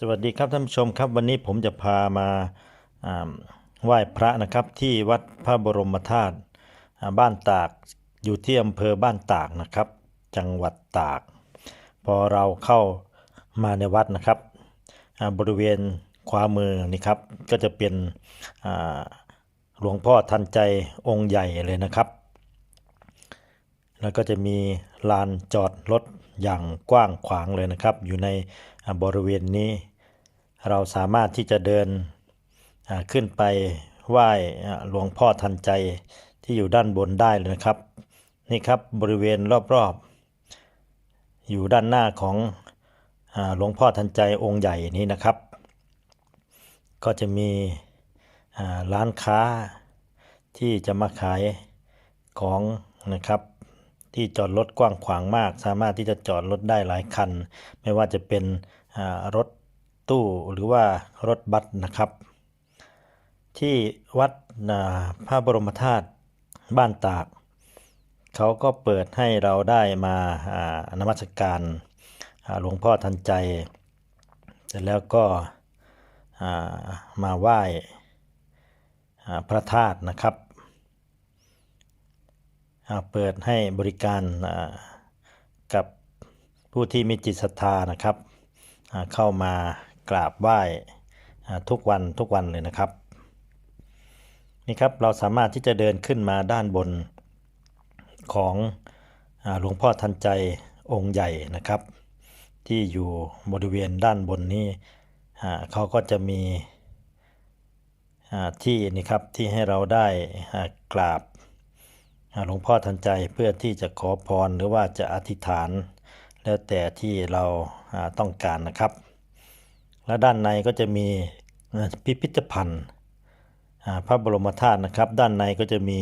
สวัสดีครับท่านผู้ชมครับวันนี้ผมจะพามาไหว้พระนะครับที่วัดพระบรมธาตุบ้านตากอยู่ที่อำเภอบ้านตากนะครับ จังหวัดตาก พอเราเข้ามาในวัดนะครับบริเวณขวามือนี่ครับก็จะเป็นหลวงพ่อทันใจองค์ใหญ่เลยนะครับ แล้วก็จะมีลานจอดรถอย่างกว้างขวางเลยนะครับ อยู่ใน บริเวณนี้ เราสามารถที่จะเดินขึ้นไปไหว้หลวงพ่อทันใจที่อยู่ด้านบนได้เลยนะครับ นี่ครับบริเวณรอบๆ อยู่ด้านหน้าของหลวงพ่อทันใจองค์ใหญ่นี้นะครับ ก็จะมีร้านค้าที่จะมาขายของนะครับที่จอดรถกว้างขวางมาก สามารถที่จะจอดรถได้หลายคัน ไม่ว่าจะเป็น รถตู้หรือว่ารถบัสนะครับ ที่วัดพระบรมธาตุบ้านตาก เขาก็เปิดให้เราได้มาานมัสการหลวงพ่อทันใจ เสร็จแล้วก็มาไหว้พระธาตุนะครับ เปิดให้บริการากับผู้ที่มีจิตศรัทธานะครับ เข้ามากราบไหว้ทุกวันทุกวันเลยนะครับ นี่ครับเราสามารถที่จะเดินขึ้นมาด้านบนของหลวงพ่อทันใจองค์ใหญ่นะครับ ที่อยู่บริเวณด้านบนนี้เขาก็จะมีที่นี่ครับที่ให้เราได้กราบหลวงพ่อทันใจเพื่อที่จะขอพรหรือว่าจะอธิษฐาน แล้วแต่ที่เราต้องการนะครับ และด้านในก็จะมีพิพิธภัณฑ์พระบรมธาตุนะครับ ด้านในก็จะมี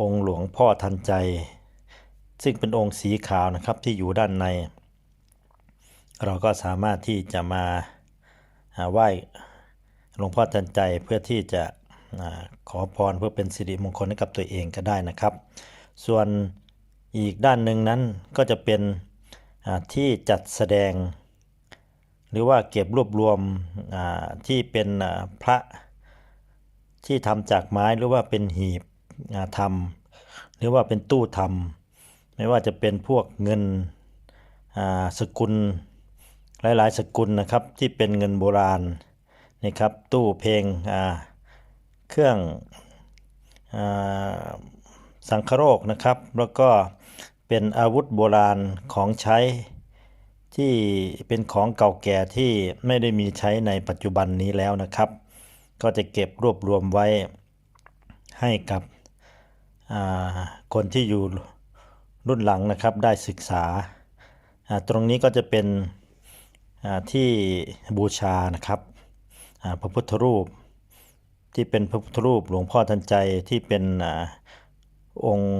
องค์หลวงพ่อทันใจ ซึ่งเป็นองค์สีขาวนะครับที่อยู่ด้านใน เราก็สามารถที่จะมาไหว้หลวงพ่อทันใจเพื่อที่จะขอพรเพื่อเป็นสิริมงคลให้กับตัวเองก็ได้นะครับ ส่วนอีกด้านหนึ่งนั้นก็จะเป็น ที่จัดแสดง หรือว่าเก็บรวบรวมที่เป็นพระที่ทำจากไม้หรือว่าเป็นหีบอ่าทำหรือว่าเป็นตู้ทำไม่ว่าจะเป็นพวกเงินสกุลหลาย ๆ สกุลนะครับที่เป็นเงินโบราณนี่ครับตู้เพลงเครื่องอสังคโรคนะครับ แล้วก็ เป็นอาวุธโบราณของใช้ที่เป็นของเก่าแก่ที่ไม่ได้มีใช้ในปัจจุบันนี้แล้วนะครับ ก็จะเก็บรวบรวมไว้ให้กับคนที่อยู่รุ่นหลังนะครับได้ศึกษา ตรงนี้ก็จะเป็นที่บูชานะครับพระพุทธรูปที่เป็นพระพุทธรูปหลวงพ่อทันใจที่เป็นอองค์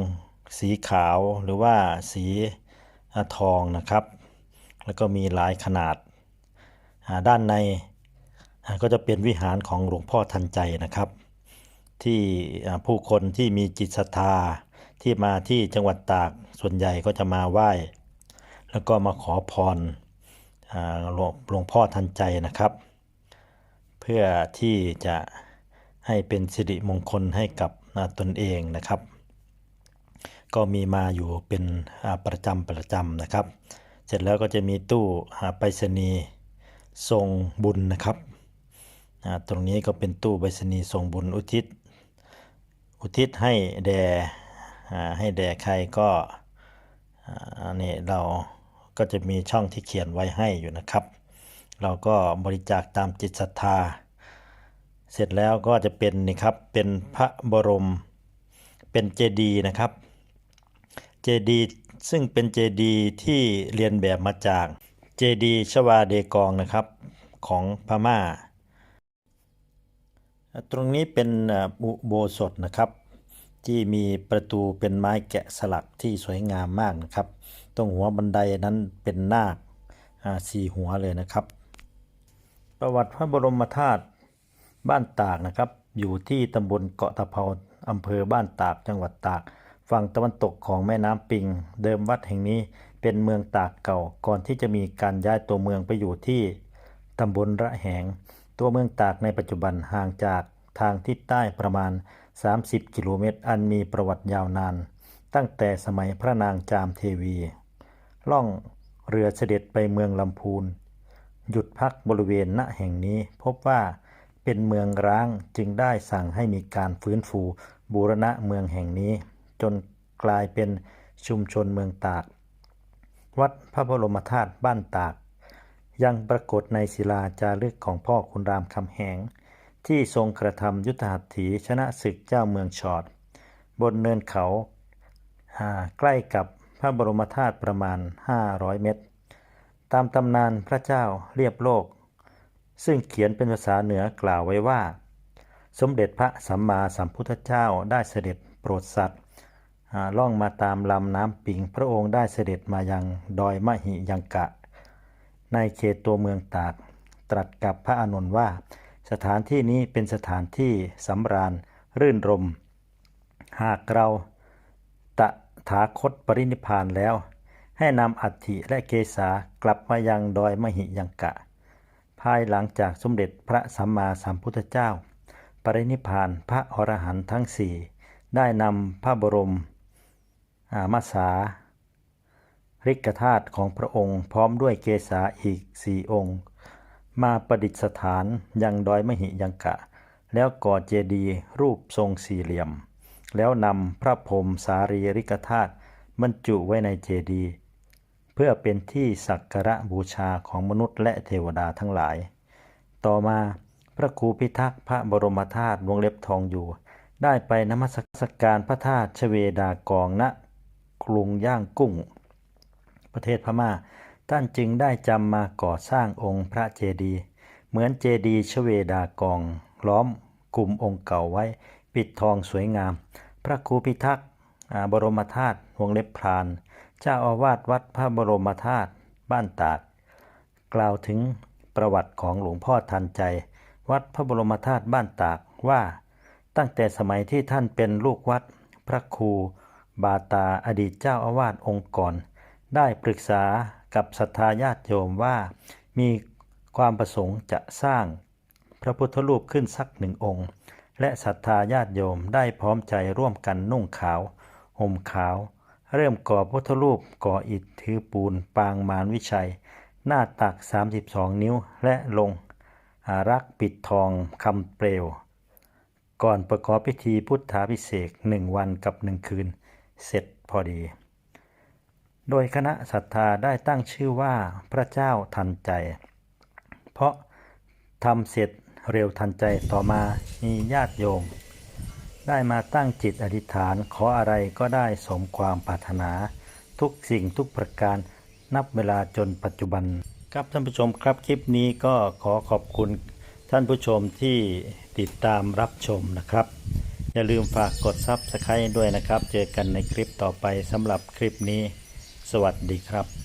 สีขาวหรือว่าสีทองนะครับ แล้วก็มีหลายขนาด ด้านในก็จะเป็นวิหารของหลวงพ่อทันใจนะครับ ที่ผู้คนที่มีจิตศรัทธาที่มาที่จังหวัดตากส่วนใหญ่ก็จะมาไหว้ แล้วก็มาขอพรหลวงพ่อทันใจนะครับ เพื่อที่จะให้เป็นสิริมงคลให้กับตนเองนะครับ ก็มีมาอยู่เป็นประจำประจำนะครับ เสร็จแล้วก็จะมีตู้ไปรษณีย์ทรงบุญนะครับ ตรงนี้ก็เป็นตู้ไปรษณีย์ทรงบุญอุทิศ อุทิศให้แด่ให้แด่ใครก็อ่านี่เราก็จะมีช่องที่เขียนไว้ให้อยู่นะครับ เราก็บริจาคตามจิตศรัทธา เสร็จแล้วก็จะเป็นนี่ครับเป็นพระบรมเป็นเจดีย์นะครับ เจดีย์ซึ่งเป็นเจดีย์ที่เรียนแบบมาจากเจดีย์ชวาเดกองนะครับของพม่า ตรงนี้เป็นอุโบสถนะครับ ที่มีประตูเป็นไม้แกะสลักที่สวยงามมากนะครับ ตรงหัวบันไดนั้นเป็นนาคอาสี่หัวเลยนะครับ ประวัติพระบรมธาตุบ้านตากนะครับ อยู่ที่ตำบลเกาะตะเภาอำเภอบ้านตากจังหวัดตาก ฝั่งตะวันตกของแม่น้ำปิง เดิมวัดแห่งนี้เป็นเมืองตากเก่าก่อนที่จะมีการย้ายตัวเมืองไปอยู่ที่ตำบลระแหง ตัวเมืองตากในปัจจุบันห่างจากทางทิศใต้ประมาณ 30 กิโลเมตร อันมีประวัติยาวนาน ตั้งแต่สมัยพระนางจามเทวี ล่องเรือเสด็จไปเมืองลำพูน หยุดพักบริเวณณแห่งนี้พบว่าเป็นเมืองร้างจึงได้สั่งให้มีการฟื้นฟูบูรณะเมืองแห่งนี้ จนกลายเป็นชุมชนเมืองตาก วัดพระบรมธาตุบ้านตาก ยังปรากฏในศิลาจารึกของพ่อคุณรามคำแหง ที่ทรงกระทำยุทธหัตถีชนะศึกเจ้าเมืองชอด บนเนินเขาาใกล้กับพระบรมธาตุประมาณ 500 เมตร ตามตำนานพระเจ้าเรียบโลก ซึ่งเขียนเป็นภาษาเหนือกล่าวไว้ว่า สมเด็จพระสัมมาสัมพุทธเจ้าได้เสด็จโปรดสัตว ล่องมาตามลำน้ำปิง พระองค์ได้เสด็จมายังดอยมหิยังกะ ในเขตตัวเมืองตาก ตรัสกับพระอานนท์ว่า สถานที่นี้เป็นสถานที่สำราญรื่นรม หากเราตะถาคตปรินิพานแล้ว ให้นำอัฐิและเกษากลับมายังดอยมหิยังกะ ภายหลังจากสมเด็จพระสัมมาสัมพุทธเจ้า ปรินิพพานพระอรหันต์ทั้งสี่ได้นำพระบรม อามาสาริกธาตุของพระองค์พร้อมด้วยเกษาอีกสี่องค์ มาประดิษฐานยังดอยมหิยังกะ แล้วก่อเจดีย์รูปทรงสี่เหลี่ยม แล้วนำพระพรมสารีริกธาตุบรรจุไว้ในเจดีย์เพื่อเป็นที่สักการะบูชาของมนุษย์และเทวดาทั้งหลาย ต่อมาพระครูพิทักษ์พระบรมธาตุวงเล็บทองอยู่ ได้ไปนมัสการพระธาตุชเวดากองณ กรุงย่างกุ้ง ประเทศพม่า ท่านจึงได้จำมาก่อสร้างองค์พระเจดีย์เหมือนเจดีย์ชเวดากอง ล้อมกลุ่มองค์เก่าไว้ ปิดทองสวยงาม พระครูพิทักษ์บรมธาตุวงเล็บพราน เจ้าอาวาสวัดพระบรมธาตุบ้านตากกล่าวถึงประวัติของหลวงพ่อทันใจ วัดพระบรมธาตุบ้านตากว่า ตั้งแต่สมัยที่ท่านเป็นลูกวัด พระครู บาตาอดีตเจ้าอาวาสองค์ก่อนได้ปรึกษากับศรัทธาญาติโยมว่า มีความประสงค์จะสร้างพระพุทธรูปขึ้นสักหนึ่งองค์ และศรัทธาญาติโยมได้พร้อมใจร่วมกันนุ่งขาวห่มขาว เริ่มก่อพุทธรูปก่ออิฐถือปูนปางมารวิชัย หน้าตัก 32 นิ้วและลงอารักษ์ปิดทองคำเปลว ก่อนประกอบพิธีพุทธาพิเศษหนึ่งวันกับหนึ่งคืน เสร็จพอดี โดยคณะศรัทธาได้ตั้งชื่อว่าพระเจ้าทันใจ เพราะทำเสร็จเร็วทันใจต่อมามีญาติโยม ได้มาตั้งจิตอธิษฐานขออะไรก็ได้สมความปรารถนา ทุกสิ่งทุกประการนับเวลาจนปัจจุบัน ครับท่านผู้ชมครับคลิปนี้ก็ขอขอบคุณท่านผู้ชมที่ติดตามรับชมนะครับ อย่าลืมฝากกดซับสไครต์ด้วยนะครับ เจอกันในคลิปต่อไปสำหรับคลิปนี้ สวัสดีครับ